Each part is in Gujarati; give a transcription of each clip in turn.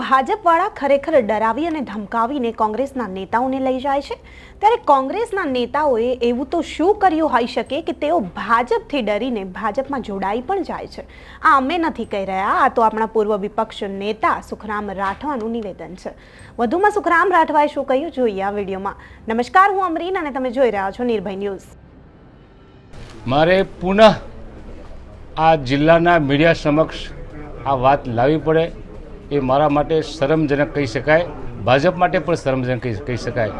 ભાજપવાળા ખરેખર ડરાવી અને ધમકાવીને કોંગ્રેસના નેતાઓને લઈ જાય છે? ત્યારે કોંગ્રેસના નેતાઓએ એવું તો શું કર્યું હોઈ શકે કે તેઓ ભાજપથી ડરીને ભાજપમાં જોડાઈ પણ જાય છે? આ અમે નથી કહી રહ્યા. આ તો આપણા પૂર્વ વિપક્ષ નેતા સુખરામ રાઠવાનું નિવેદન છે. વધુમાં સુખરામ રાઠવાએ શું કહ્યું? જોઈએ આ વિડીયોમાં. નમસ્કાર, હું અમરીન અને તમે જોઈ રહ્યા છો નિર્ભય ન્યૂઝ. મારે પુનઃ આ જિલ્લાના મીડિયા સમક્ષ આ વાત લાવવી પડે. એ મારા માટે શરમજનક કહી શકાય, ભાજપ માટે પણ શરમજનક કહી શકાય.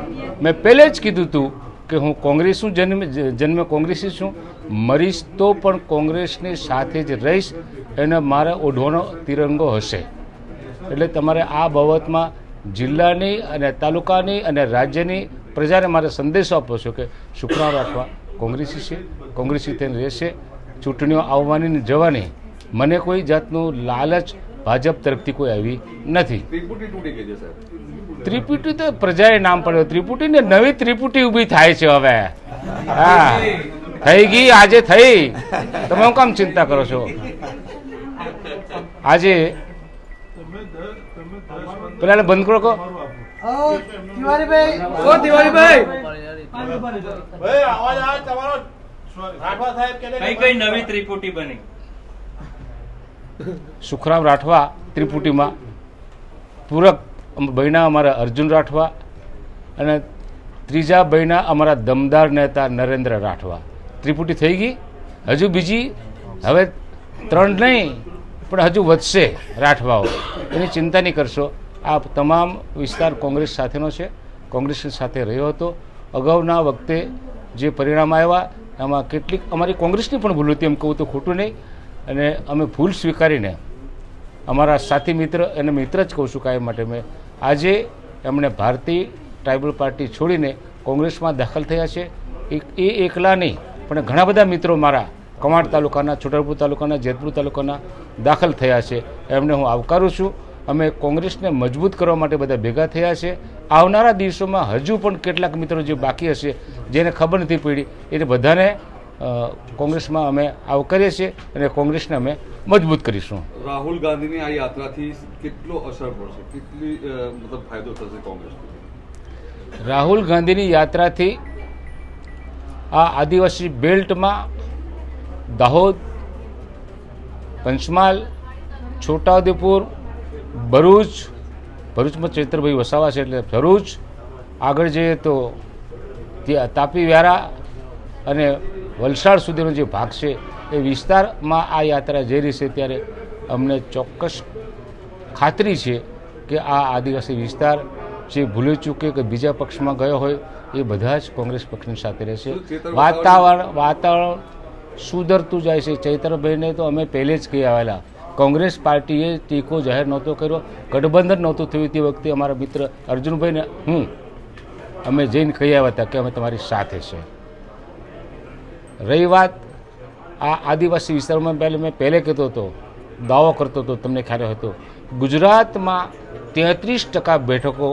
મેં પહેલે જ કીધું હતું કે હું કોંગ્રેસ હું જન્મ જન્મ કોંગ્રેસી છું, મરીશ તો પણ કોંગ્રેસની સાથે જ રહીશ, એને મારે ઓઢવાનો તિરંગો હશે. એટલે તમારે આ બાબતમાં જિલ્લાની અને તાલુકાની અને રાજ્યની પ્રજાને મારે સંદેશો આપવો છો કે શુક્રવાર રાખવા કોંગ્રેસી છે, કોંગ્રેસી તેને રહેશે, ચૂંટણીઓ આવવાની જવાની. મને કોઈ જાતનું લાલચ ભાજપ તરફથી કોઈ આવી નથી. ત્રિપુટી તૂટી ગઈ છે સાહેબ. ત્રિપુટી તો પ્રજાએ નામ પડ્યું. ત્રિપુટી ને નવી ત્રિપુટી ઊભી થાય છે હવે. હા. થઈ ગઈ આજે થઈ. તમે હું કામ ચિંતા કરો છો? આજે પેલા બંધ કરો કહો. ભાઈ અવાજ આવે તમારો. રાઠવા સાહેબ કે કઈ કઈ નવી ત્રિપુટી બની? સુખરામ રાઠવા ત્રિપુટીમાં. પૂરક બહેના અમારા અર્જુન રાઠવા અને ત્રીજા બહેના અમારા દમદાર નેતા નરેન્દ્ર રાઠવા. ત્રિપુટી થઈ ગઈ. હજુ બીજી હવે ત્રણ નહીં, પણ હજુ વધશે રાઠવાઓ. એની ચિંતા નહીં કરશો. આ તમામ વિસ્તાર કોંગ્રેસ સાથેનો છે. કોંગ્રેસની સાથે રહ્યો હતો. અગાઉના વખતે જે પરિણામ આવ્યા, એમાં કેટલીક અમારી કોંગ્રેસની પણ ભૂલ હતી, એમ કહું તો ખોટું નહીં. અને અમે ભૂલ સ્વીકારીને અમારા સાથી મિત્ર અને મિત્ર જ કહું છું કાયમ માટે મેં આજે એમણે ભારતીય ટ્રાઇબલ પાર્ટી છોડીને કોંગ્રેસમાં દાખલ થયા છે. એ એકલા નહીં, પણ ઘણા બધા મિત્રો મારા કમાડ તાલુકાના છોટરપુર તાલુકાના, જેતપુર તાલુકાના દાખલ થયા છે. એમને હું આવકારું છું. અમે કોંગ્રેસને મજબૂત કરવા માટે બધા ભેગા થયા છે. આવનારા દિવસોમાં હજુ પણ કેટલાક મિત્રો જે બાકી હશે, જેને ખબર નથી પડી એને બધાને કોંગ્રેસમાં અમે આવકારીએ છીએ અને કોંગ્રેસને અમે મજબૂત કરીશું. રાહુલ ગાંધીની આ યાત્રાથી કેટલો અસર પડશે? કેટલી મતલબ ફાયદો થશે કોંગ્રેસ રાહુલ ગાંધીની યાત્રાથી આ આદિવાસી બેલ્ટમાં દાહોદ પંચમહાલ છોટાઉદેપુર ભરૂચ ભરૂચમાં ચૈત્રભાઈ વસાવા છે એટલે ભરૂચ આગળ જઈએ તો તાપી વ્યારા અને વલસાડ સુધીનો જે ભાગ છે એ વિસ્તારમાં આ યાત્રા જઈ રહી છે ત્યારે અમને ચોક્કસ ખાતરી છે કે આ આદિવાસી વિસ્તાર જે ભૂલી ચૂકે કે બીજા પક્ષમાં ગયો હોય એ બધા જ કોંગ્રેસ પક્ષની સાથે રહેશે. વાતાવરણ વાતાવરણ સુધરતું જાય છે. ચૈતરભાઈને તો અમે પહેલે જ કહી આવેલા કોંગ્રેસ પાર્ટીએ ટેકો જાહેર નહોતો કર્યો ગઠબંધન નહોતું થયું તે વખતે અમારા મિત્ર અર્જુનભાઈને હું અમે જઈને કહી આવ્યા હતા કે અમે તમારી સાથે છે. રહી વાત. આ આદિવાસી વિસ્તારમાં પહેલે મેં પહેલે કહેતો હતો, દાવો કરતો હતો, તમને ખ્યાલ હતો ગુજરાતમાં તેત્રીસ ટકા બેઠકો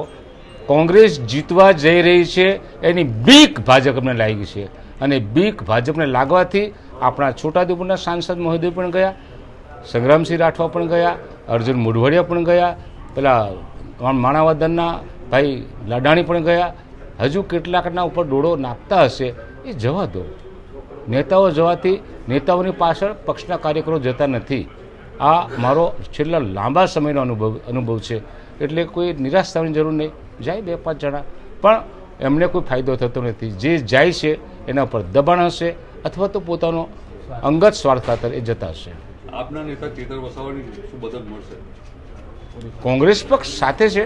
કોંગ્રેસ જીતવા જઈ રહી છે, એની બીક ભાજપને લાગી છે. અને બીક ભાજપને લાગવાથી આપણા છોટાઉદેપુરના સાંસદ મહોદય પણ ગયા, સંગ્રામસિંહ રાઠવા પણ ગયા, અર્જુન મુઢવડિયા પણ ગયા, પેલા માણાવદનના ભાઈ લાડાણી પણ ગયા. હજુ કેટલાકના ઉપર ડોળો નાખતા હશે એ જવા દો. નેતાઓ જવાથી નેતાઓની પાછળ પક્ષના કાર્યકરો જતા નથી. આ મારો છેલ્લા લાંબા સમયનો અનુભવ અનુભવ છે. એટલે કોઈ નિરાશ થવાની જરૂર નહીં. જાય બે પાંચ જણા. પણ એમને કોઈ ફાયદો થતો નથી. જે જાય છે એના પર દબાણ હશે અથવા તો પોતાનો અંગત સ્વાર્થ ખાતર એ જતા હશે. આપના નેતા ચેતર વસાવાની શું બદલ મળશે? કોંગ્રેસ પક્ષ સાથે છે.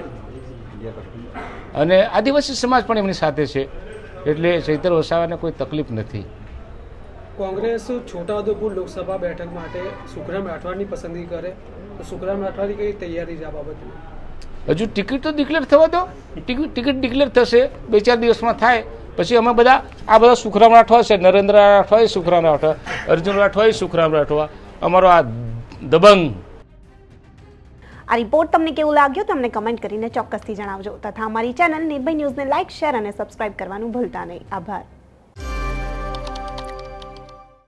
અને આદિવાસી સમાજ પણ એમની સાથે છે. એટલે ચૈતર વસાવાને કોઈ તકલીફ નથી. કોંગ્રેસ છોટાઉદેપુર લોકસભા બેઠક માટે સુખરામ રાઠવાની પસંદગી કરે તો સુખરામ રાઠવાની કઈ તૈયારી છે આ બાબતે? હજુ ટિકિટ તો ડિક્લેર થવા દો. ટિકિટ ટિકિટ ડિક્લેર થશે બે ચાર દિવસમાં થાય. પછી અમે બધા આ બધા સુખરામ રાઠવા છે. નરેન્દ્ર રાઠવા સુખરામ રાઠવા અર્જુન રાઠવા સુખરામ રાઠવા. અમારો આ દબંગ. આ રિપોર્ટ તમને કેવું લાગ્યો તમને કમેન્ટ કરીને ચોક્કસથી જણાવજો. તથા અમારી ચેનલ નિર્ભય ન્યૂઝને લાઇક શેર અને સબસ્ક્રાઇબ કરવાનું ભૂલતા નહીં. આભાર.